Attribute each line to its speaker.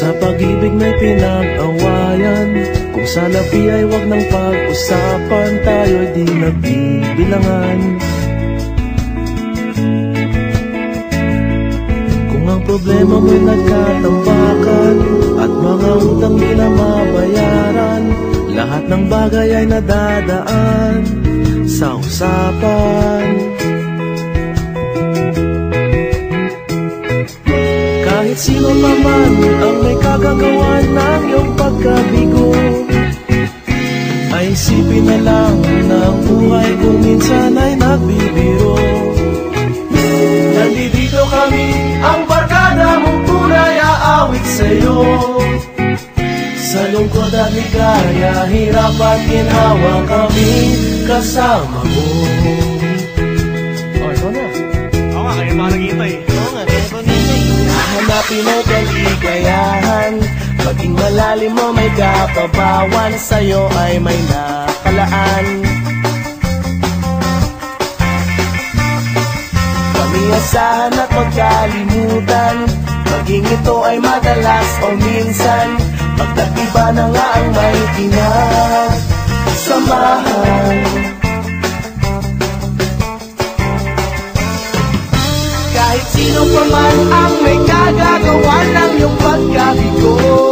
Speaker 1: sa pag-ibig may pinag-awayan. Kung sa labi ay wag nang pag-usapan Tayo'y di nagbibilangan. Kung ang problema mo'y nagkatampakan At mga utang di na mabayaran Lahat ng bagay ay nadadaan Sa usapan. Kahit sino pa man pagkabigo Ay isipin na lang na ang buhay kung minsan ay nagbibiro.
Speaker 2: Nandito kami, ang barkada mong tunay aawit sa'yo. Sa lungkot at ligaya, hirap at ginawa kami kasama mo
Speaker 3: Oh, na.
Speaker 4: Oo nga, kaya pa naghihintay.
Speaker 2: Oo nga, kaya ba Hahanapin mo kaligayahan Maging malalim mo may kapabawan Sa'yo ay may nakalaan. Kami asahan at magkalimutan Maging ito ay madalas o minsan. Pagkatiba na nga ang may kinasamahan Kahit sino pa man ang may kagagawa ng iyong pagkabigo